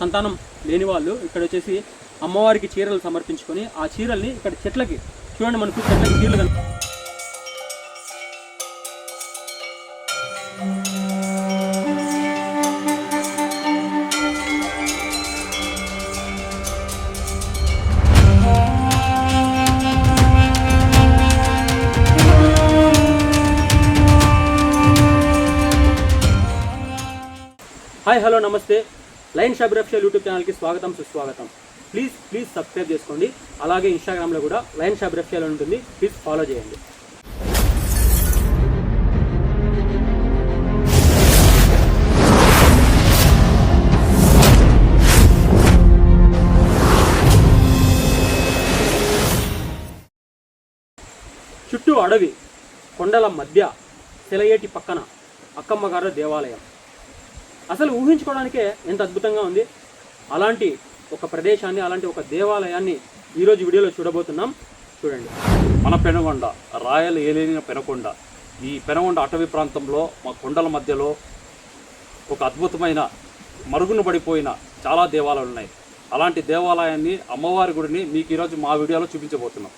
సంతానం లేని వాళ్ళు ఇక్కడ వచ్చేసి అమ్మవారికి చీరలు సమర్పించుకొని ఆ చీరల్ని ఇక్కడ చెట్లకి చూడండి మనకు చెట్లకి చీరలు కనుక హాయ్ హలో నమస్తే. లైన్ షాబ్ అఫిషియల్ యూట్యూబ్ ఛానల్కి స్వాగతం సుస్వాగతం. ప్లీజ్ ప్లీజ్ సబ్స్క్రైబ్ చేసుకోండి. అలాగే ఇన్స్టాగ్రామ్లో కూడా లైన్ షాబ్ అఫిషియల్ ఉంటుంది. ప్లీజ్ ఫాలో చేయండి. చుట్టూ అడవి కొండల మధ్య సెలయేటి పక్కన అక్కమ్మగారు దేవాలయం. అసలు ఊహించుకోవడానికే ఎంత అద్భుతంగా ఉంది. అలాంటి ఒక ప్రదేశాన్ని అలాంటి ఒక దేవాలయాన్ని ఈరోజు వీడియోలో చూడబోతున్నాం. చూడండి. మన పెనుగొండ రాయలు ఏలేని పెనకొండ. ఈ పెనగొండ అటవీ ప్రాంతంలో మా కొండల మధ్యలో ఒక అద్భుతమైన మరుగున పడిపోయిన చాలా దేవాలయాలు ఉన్నాయి. అలాంటి దేవాలయాన్ని అమ్మవారి గుడిని మీకు ఈరోజు మా వీడియోలో చూపించబోతున్నాం.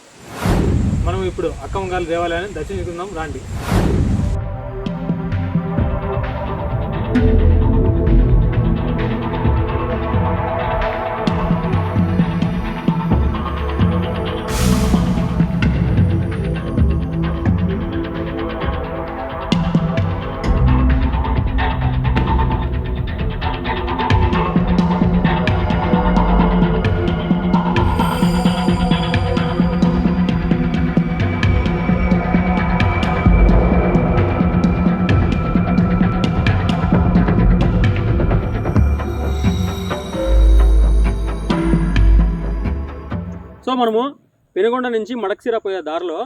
మనం ఇప్పుడు అక్కమ్మ దేవాలయాన్ని దర్శించుకుందాం. రాండి. సో మనము పెనుగొండ నుంచి మడక్సిర పోయే దారిలో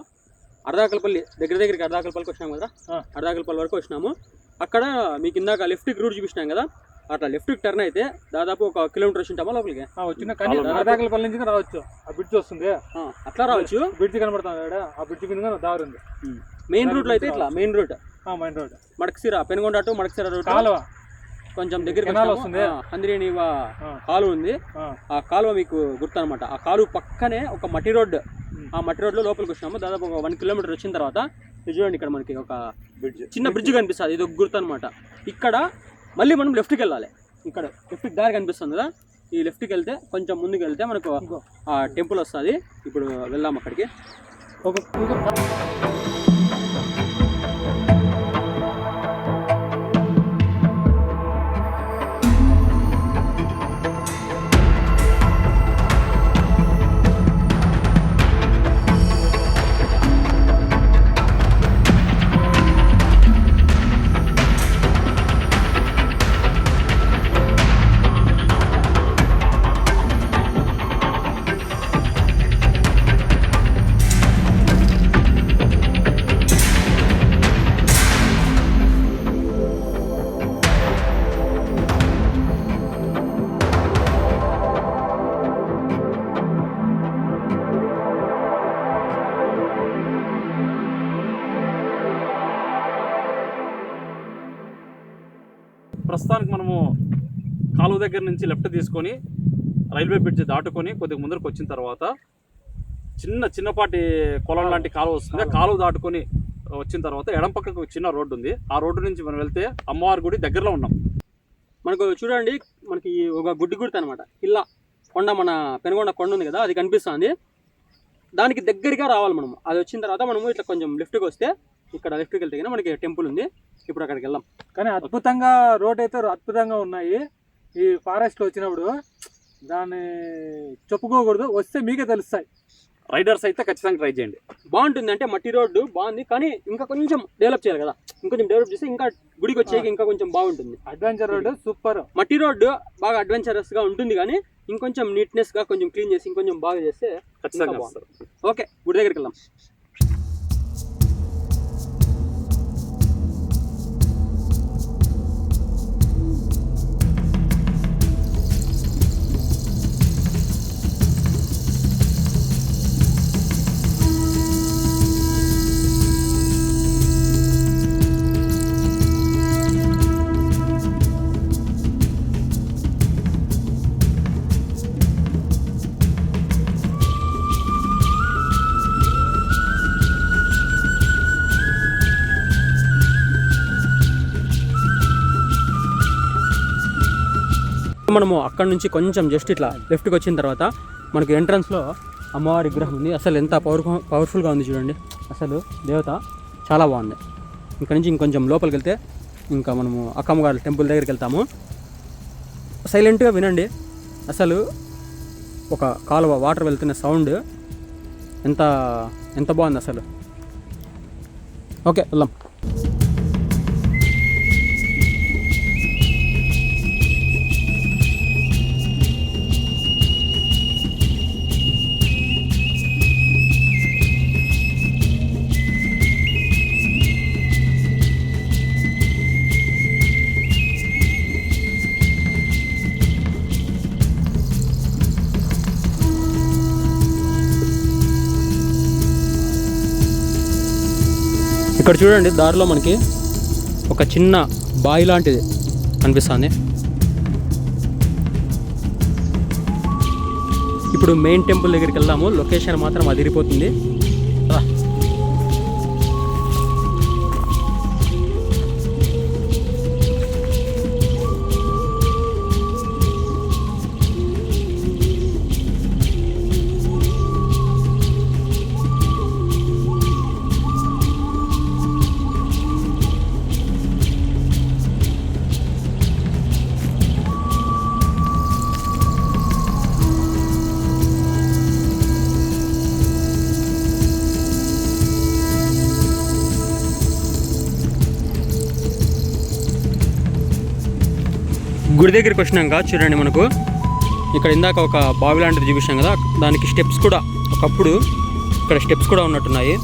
అర్ధాకల్పల్లి దగ్గర దగ్గరికి అర్ధాకల్పల్లికి వచ్చినాం కదా. అర్ధాకల్పల్లి వరకు వచ్చినాము. అక్కడ మీకు ఇందాక లెఫ్ట్కి రూట్ చూపించినాం కదా? అట్లా లెఫ్ట్కి టర్న్ అయితే దాదాపు ఒక కిలోమీటర్ వచ్చి ఉంటామా లోపలికి? ఆ, వచ్చిన కానీ కాలువ. రాధాకలపల్లి నుంచి రావచ్చు. ఆ బ్రిడ్జ్ వస్తుంది. అట్లా రావచ్చు. బ్రిడ్జ్ కనబడుతుంది ఆ బ్రిడ్జ్ కింద దారి ఉంది. మెయిన్ రూట్లో అయితే ఇట్లా? మెయిన్ రూట్ ఆ main road Madakasira Penukonda to Madakasira route కాలువ. కొంచెం. ఆ, హంద్రిని కాలువ ఉంది. ఆ, కాలువ మీకు గుర్తు అనమాట ఆ కాలువ పక్కనే ఒక మట్టి రోడ్డు. ఆ మట్టి రోడ్లో లోపలికి వచ్చినాము దాదాపు ఒక వన్ కిలోమీటర్ వచ్చిన తర్వాత చూడండి ఇక్కడ మనకి ఒక బ్రిడ్జ్ చిన్న బ్రిడ్జ్ కనిపిస్తుంది. ఇది ఒక గుర్తు అనమాట ఇక్కడ మళ్ళీ మనం లెఫ్ట్కి వెళ్ళాలి. ఇక్కడ లెఫ్ట్కి దారి కనిపిస్తుంది కదా. ఈ లెఫ్ట్కి వెళ్తే కొంచెం ముందుకు వెళ్తే మనకు. ఆ టెంపుల్ వస్తుంది. ఇప్పుడు వెళ్దాం అక్కడికి. ఒక కాలువ దగ్గర నుంచి లెఫ్ట్ తీసుకొని రైల్వే బ్రిడ్జ్ దాటుకొని కొద్దిగా ముందరకు వచ్చిన తర్వాత చిన్న చిన్నపాటి కొలం లాంటి కాలువ వస్తుంది. కాలువ దాటుకొని వచ్చిన తర్వాత ఎడం పక్కకు చిన్న రోడ్డు ఉంది. ఆ రోడ్డు నుంచి మనం వెళ్తే అమ్మవారి గుడి దగ్గరలో ఉన్నాం. మనకు చూడండి మనకి ఒక గుడ్డి గుర్తు అనమాట ఇలా కొండ మన పెనుగొండ కొండ ఉంది కదా అది కనిపిస్తుంది. దానికి దగ్గరగా రావాలి మనం అది వచ్చిన తర్వాత మనము ఇట్లా కొంచెం లెఫ్ట్కి వస్తే ఇక్కడ లెఫ్ట్కి వెళ్తే కనుక మనకి టెంపుల్ ఉంది. ఇప్పుడు అక్కడికి వెళ్దాం. కానీ అద్భుతంగా రోడ్ అయితే అద్భుతంగా ఉన్నాయి. ఈ ఫారెస్ట్లో వచ్చినప్పుడు దాన్ని చెప్పుకోకూడదు వస్తే మీకే తెలుస్తాయి. రైడర్స్ అయితే ఖచ్చితంగా ట్రై చేయండి. బాగుంటుంది అంటే మట్టి రోడ్డు బాగుంది కానీ ఇంకా కొంచెం డెవలప్ చేయాలి కదా. ఇంకొంచెం డెవలప్ చేస్తే ఇంకా గుడికి వచ్చేకి ఇంకా కొంచెం బాగుంటుంది. Adventure road super. మట్టి రోడ్డు బాగా అడ్వెంచరస్గా ఉంటుంది కానీ ఇంకొంచెం నీట్నెస్గా కొంచెం క్లీన్ చేసి ఇంకొంచెం బాగా చేస్తే ఖచ్చితంగా ఓకే గుడి దగ్గరికి వెళ్దాం. మనము అక్కడ నుంచి కొంచెం జస్ట్ ఇట్లా లెఫ్ట్కి వచ్చిన తర్వాత మనకి ఎంట్రన్స్లో అమ్మవారి విగ్రహం ఉంది. అసలు ఎంత పవర్ పవర్ఫుల్గా ఉంది చూడండి. అసలు దేవత చాలా బాగుంది. ఇక్కడ నుంచి ఇంకొంచెం లోపలికి వెళ్తే ఇంకా మనము అక్కమ్మగారి టెంపుల్ దగ్గరికి వెళ్తాము. సైలెంట్గా వినండి. అసలు ఒక కాలువ వాటర్ వెళ్తున్న సౌండ్ ఎంత ఎంత బాగుంది అసలు. ఓకే వెళ్దాం. ఇక్కడ చూడండి దారిలో మనకి ఒక చిన్న బావి లాంటిది కనిపిస్తుంది ఇప్పుడు మెయిన్ టెంపుల్ దగ్గరికి వెళ్దాము. లొకేషన్ మాత్రం అదిరిపోతుంది. గుడి దగ్గరికి వచ్చినాక చూడండి మనకు. ఇక్కడ ఇందాక ఒక బావి లాంటిది చూపించాం కదా దానికి స్టెప్స్ కూడా ఒకప్పుడు ఇక్కడ స్టెప్స్ కూడా ఉన్నట్టున్నాయి.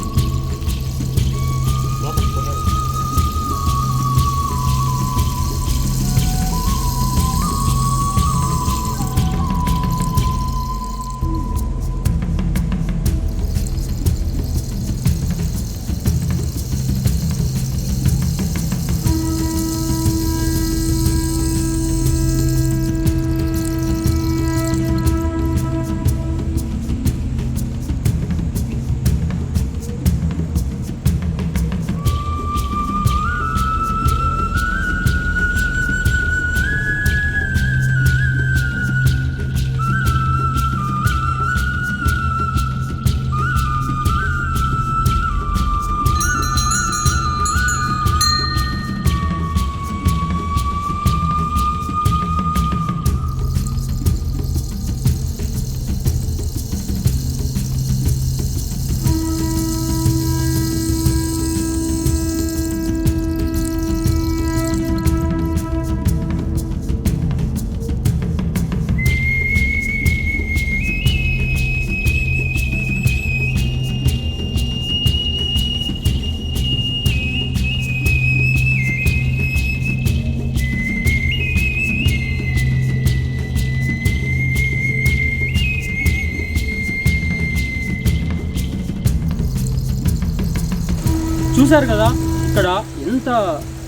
చూశారు కదా ఇక్కడ ఎంత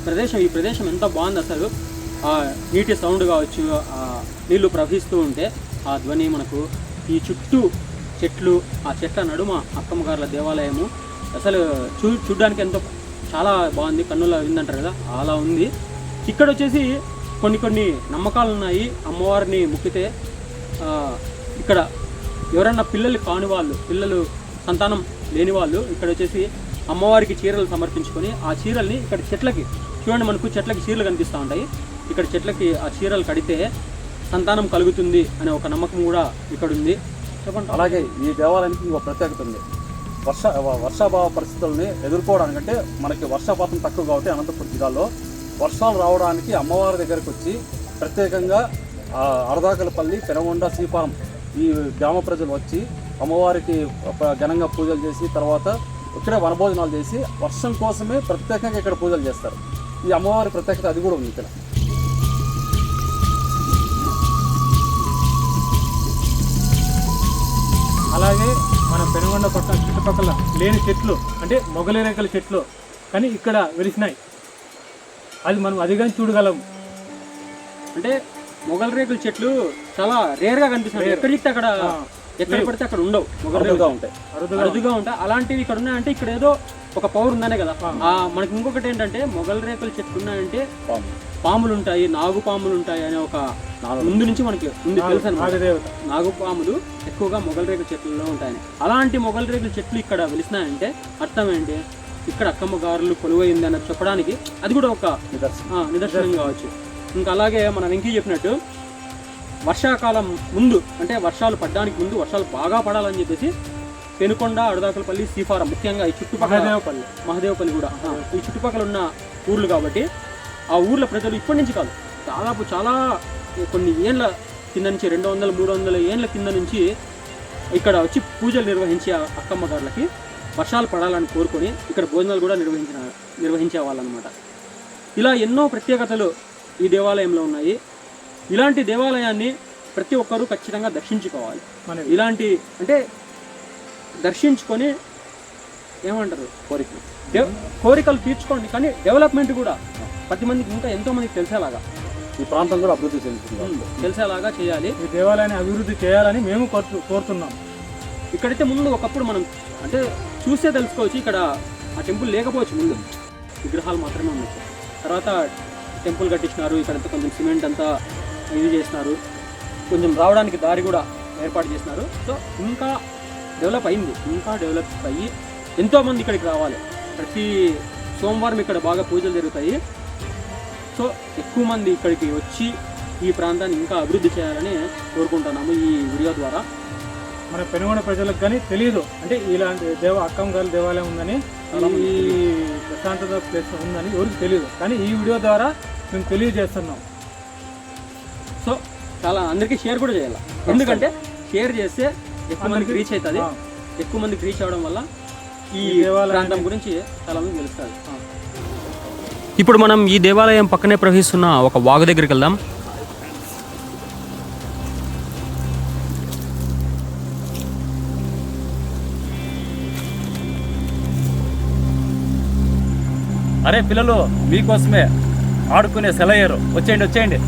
ప్రదేశం ఈ ప్రదేశం ఎంత బాగుంది అసలు. ఆ నీటి సౌండ్ కావచ్చు నీళ్ళు ప్రవహిస్తూ ఉంటే ఆ ధ్వని మనకు ఈ చుట్టూ చెట్లు ఆ చెట్ల నడుమ అక్కమ్మగారుల దేవాలయము. అసలు చూ చూడ్డానికి ఎంతో చాలా బాగుంది కన్నుల విందంటారు కదా అలా ఉంది. ఇక్కడ వచ్చేసి కొన్ని కొన్ని నమ్మకాలు ఉన్నాయి అమ్మవారిని మొక్కితే ఇక్కడ ఎవరైనా పిల్లలు కాని వాళ్ళు పిల్లలు సంతానం లేని వాళ్ళు ఇక్కడ వచ్చేసి అమ్మవారికి చీరలు సమర్పించుకొని ఆ చీరల్ని ఇక్కడ చెట్లకి చూడండి మనకు చెట్లకి చీరలు కనిపిస్తూ ఉంటాయి. ఇక్కడ చెట్లకి ఆ చీరలు కడితే సంతానం కలుగుతుంది అనే ఒక నమ్మకం కూడా ఇక్కడ ఉంది. చెప్పండి. అలాగే ఈ దేవాలయానికి ఒక ప్రత్యేకత ఉంది. వర్ష వర్షాభావ పరిస్థితుల్ని ఎదుర్కోవడానికంటే మనకి వర్షపాతం తక్కువ కాబట్టి అనంతపురం జిల్లాలో వర్షాలు రావడానికి అమ్మవారి దగ్గరకు వచ్చి ప్రత్యేకంగా అరదాకలపల్లి పెనగొండ శ్రీపాలెం ఈ గ్రామ ప్రజలు వచ్చి అమ్మవారికి ఘనంగా పూజలు చేసి తర్వాత ఇక్కడే వనభోజనాలు చేసి వర్షం కోసమే ప్రత్యేకంగా ఇక్కడ పూజలు చేస్తారు. ఈ అమ్మవారి ప్రత్యేకత అది కూడా ఉంది ఇక్కడ. అలాగే మన పెనుగొండ పక్కన చుట్టుపక్కల లేని చెట్లు అంటే మొగలేరేకల చెట్లు కానీ ఇక్కడ వెలిసినాయి. అది మనం అది కానీ చూడగలం. అంటే మొగల్ రేకుల చెట్లు చాలా రేర్గా కనిపిస్తాయి ఎక్కడ అక్కడ ఎక్కడ పడితే అక్కడ ఉండవు. అరుదుగా ఉంటాయి. అరుదుగా ఉంటాయి. అలాంటివి ఇక్కడ ఉన్నాయంటే ఇక్కడ ఏదో ఒక పవర్ ఉందనే కదా. ఆ, మనకి ఇంకొకటి ఏంటంటే మొగల్ రేకుల చెట్లు ఉన్నాయంటే పాములు ఉంటాయి నాగు పాములు ఉంటాయి అనే ఒక ముందు నుంచి మనకి ఉంది తెలుసు. నాగదేవత. నాగుపాములు ఎక్కువగా మొగల్ రేకుల చెట్లలో ఉంటాయని. అలాంటి మొగల్ రేకుల చెట్లు ఇక్కడ వెలిసినాయంటే అర్థం ఏంటి? ఇక్కడ అక్కమ్మ గారులు కొలువైంది అన్నది చెప్పడానికి అది కూడా ఒక నిదర్శనం. కావచ్చు. ఇంకా అలాగే మన వెంకీ చెప్పినట్టు వర్షాకాలం ముందు అంటే వర్షాలు పడడానికి ముందు వర్షాలు బాగా పడాలని చెప్పేసి పెనుకొండ అడదాకలపల్లి సీఫారం ముఖ్యంగా ఈ చుట్టుపక్కల మహాదేవపల్లి. మహదేవపల్లి కూడా ఈ చుట్టుపక్కల ఉన్న ఊర్లు కాబట్టి ఆ ఊర్ల ప్రజలు ఇప్పటి నుంచి కాదు దాదాపు చాలా కొన్ని ఏండ్ల కింద నుంచి రెండు వందల మూడు వందల ఏండ్ల కింద నుంచి ఇక్కడ వచ్చి పూజలు నిర్వహించే ఆ అక్కమ్మ గారులకి వర్షాలు పడాలని కోరుకొని ఇక్కడ భోజనాలు కూడా నిర్వహించిన నిర్వహించే వాళ్ళనమాట. ఇలా ఎన్నో ప్రత్యేకతలు ఈ దేవాలయంలో ఉన్నాయి. ఇలాంటి దేవాలయాన్ని ప్రతి ఒక్కరూ ఖచ్చితంగా దర్శించుకోవాలి. మనవి. ఇలాంటి అంటే దర్శించుకొని ఏమంటారు? కోరికలు. కోరికలు తీర్చుకోండి కానీ డెవలప్మెంట్ కూడా పది మందికి ఇంకా ఎంతో మందికి తెలిసేలాగా. ఈ ప్రాంతం కూడా అభివృద్ధి చెందుతుంది. తెలిసేలాగా చేయాలి. ఈ దేవాలయాన్ని అభివృద్ధి చేయాలని మేము కోరు కోరుతున్నాం. ఇక్కడైతే ముందు ఒకప్పుడు మనం అంటే చూసే తెలుసుకోవచ్చు ఇక్కడ ఆ టెంపుల్ లేకపోవచ్చు ముందు. విగ్రహాలు మాత్రమే ఉండొచ్చు తర్వాత టెంపుల్ కట్టించినారు ఇక్కడంతా కొంచెం సిమెంట్ అంతా ఇది చేసినారు. కొంచెం రావడానికి దారి కూడా ఏర్పాటు చేసినారు. సో ఇంకా డెవలప్ అయింది. ఇంకా డెవలప్ అయ్యి ఎంతోమంది ఇక్కడికి రావాలి. ప్రతి సోమవారం ఇక్కడ బాగా పూజలు జరుగుతాయి. సో ఎక్కువ మంది ఇక్కడికి వచ్చి ఈ ప్రాంతాన్ని ఇంకా అభివృద్ధి చేయాలని కోరుకుంటున్నాము ఈ వీడియో ద్వారా. మన పెనుగొండ ప్రజలకు కానీ తెలియదు అంటే ఇలాంటి దేవ అక్కం గారి దేవాలయం ఉందని ఈ ప్రశాంతత ప్లేస్ ఉందని ఎవరికి తెలియదు కానీ ఈ వీడియో ద్వారా మేము తెలియజేస్తున్నాం. సో చాలా అందరికీ షేర్ కూడా చేయాలి? ఎందుకంటే షేర్ చేస్తే ఎక్కువ మందికి రీచ్ అవుతుంది. ఎక్కువ మందికి రీచ్ అవ్వడం వల్ల ఈ ప్రాంతం గురించి చాలా మంది తెలుస్తుంది ఇప్పుడు మనం ఈ దేవాలయం పక్కనే ప్రవహిస్తున్న ఒక వాగు దగ్గరికి వెళ్దాం. అరే పిల్లలు మీకోసమే ఆడుకునే సెలయేరు. వచ్చేయండి వచ్చేయండి.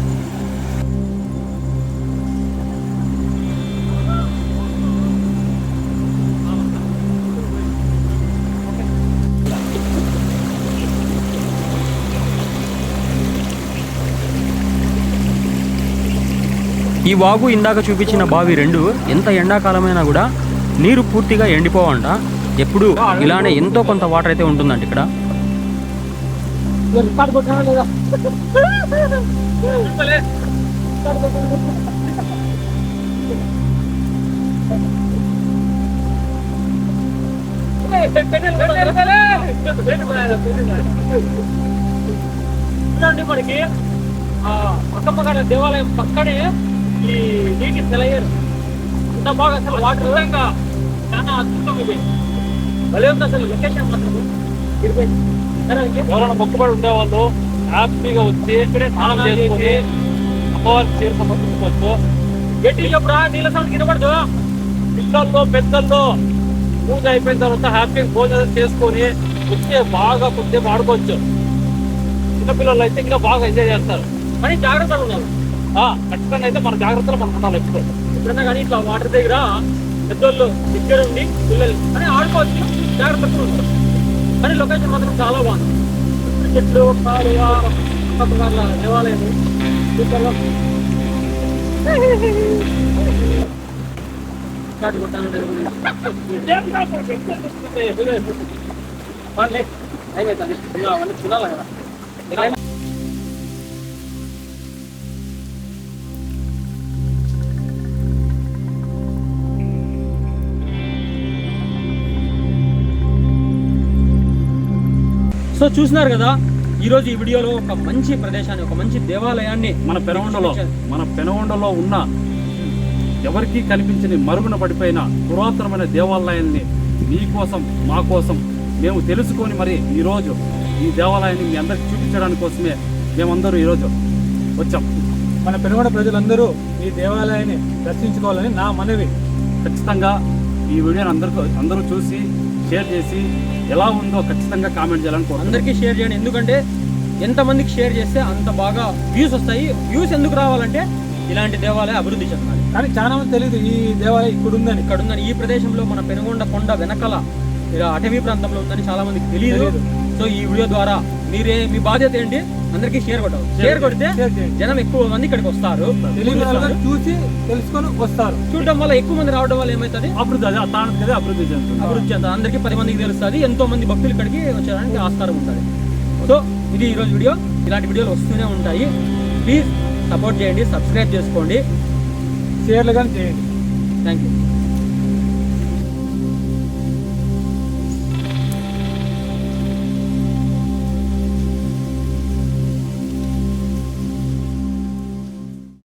ఈ వాగు ఇందాక చూపించిన బావి రెండు ఎంత ఎండాకాలమైనా కూడా నీరు పూర్తిగా ఎండిపోవంట. ఎప్పుడు ఇలానే ఎంతో కొంత వాటర్ అయితే ఉంటుందంట ఇక్కడ. మనకి అక్కమ్మ గారి దేవాలయం పక్కనే ఈ నీటి సెలయేరు ఇంత బాగా అసలు వాటర్ విధంగా చాలా అద్భుతం ఇది భలే ఉంది అసలు లొకేషన్ మాత్రం ఇరవై ఎవరైనా మొక్కుబడి ఉండేవాళ్ళు హ్యాపీగా వచ్చి ఇక్కడే స్నానం చేసుకుని అమ్మవారికి చీర సమర్పించుకోవచ్చు గట్టి చెప్పురా నీళ్ళ సౌండ్ కినబడదు పిల్లల్లో పెద్దల్లో పూజ అయిపోయిన తర్వాత హ్యాపీగా భోజనం చేసుకొని వచ్చే బాగా కొద్దిగా ఆడుకోవచ్చు చిన్నపిల్లలు అయితే ఇంకా బాగా ఎంజాయ్ చేస్తారు కానీ జాగ్రత్తగా ఉన్నారు ఖచ్చితంగా అయితే మన జాగ్రత్తలు మనం ఉండాలి ఎప్పుడు. ఎప్పుడన్నా కానీ ఇట్లా వాటర్ దగ్గర పెద్దోళ్ళు దగ్గర ఉండి పిల్లలు అని ఆడుకోవచ్చు. జాగ్రత్తగా ఉంటారు కానీ లొకేషన్ మాత్రం చాలా బాగుంది. చెట్లు కాలువ పక్కన దేవాలయం సూపర్గా ఉంది. సో చూసినారు కదా ఈరోజు ఈ వీడియోలో ఒక మంచి ప్రదేశాన్ని ఒక మంచి దేవాలయాన్ని మన పెనగొండలో మన పెనగొండలో ఉన్న ఎవరికీ కనిపించని మరుగున పడిపోయిన పురాతనమైన దేవాలయాన్ని మీకోసం మా కోసం మేము తెలుసుకొని మరి ఈరోజు ఈ దేవాలయాన్ని మీ అందరికి చూపించడానికి కోసమే మేమందరూ ఈరోజు వచ్చాం. మన పెనుగొండ ప్రజలందరూ ఈ దేవాలయాన్ని దర్శించుకోవాలని నా మనవి. ఖచ్చితంగా ఈ వీడియోని అందరికీ అందరూ చూసి షేర్ చేసి ఎలా ఉందో ఖచ్చితంగా కామెంట్ చేయాలని అందరికీ షేర్ చేయండి. ఎందుకంటే ఎంతమందికి షేర్ చేస్తే అంత బాగా వ్యూస్ వస్తాయి. వ్యూస్ ఎందుకు రావాలంటే ఇలాంటి దేవాలయం అభివృద్ధి చెందాలి. కానీ చాలా మంది తెలియదు ఈ దేవాలయం ఇక్కడ ఉందని ఇక్కడ ఉన్న ఈ ప్రదేశంలో మన పెనుగొండ కొండ వెనకల అటవీ ప్రాంతంలో ఉందని చాలా మందికి తెలియదు. సో ఈ వీడియో ద్వారా మీరే మీ బాధ్యత ఏంటి? అందరికీ షేర్ కొట్టాలి షేర్ కొడితే. జనం ఎక్కువ మంది ఇక్కడికి వస్తారు. చూసి తెలుసుకొని వస్తారు. చూడడం వల్ల ఎక్కువ మంది రావడం వల్ల ఏమవుతుంది అభివృద్ధి అదే తాను కదా అభివృద్ధి చెందుతుంది. అభివృద్ధి చెందుతుంది. అందరికీ పది మందికి తెలుస్తుంది. ఎంతో మంది భక్తులు ఇక్కడికి వచ్చడానికి ఆస్కారం ఉంటుంది. సో ఇది ఈరోజు వీడియో. ఇలాంటి వీడియోలు వస్తూనే ఉంటాయి. ప్లీజ్ సపోర్ట్ చేయండి సబ్స్క్రైబ్ చేసుకోండి. షేర్లు కానీ చేయండి. Thank you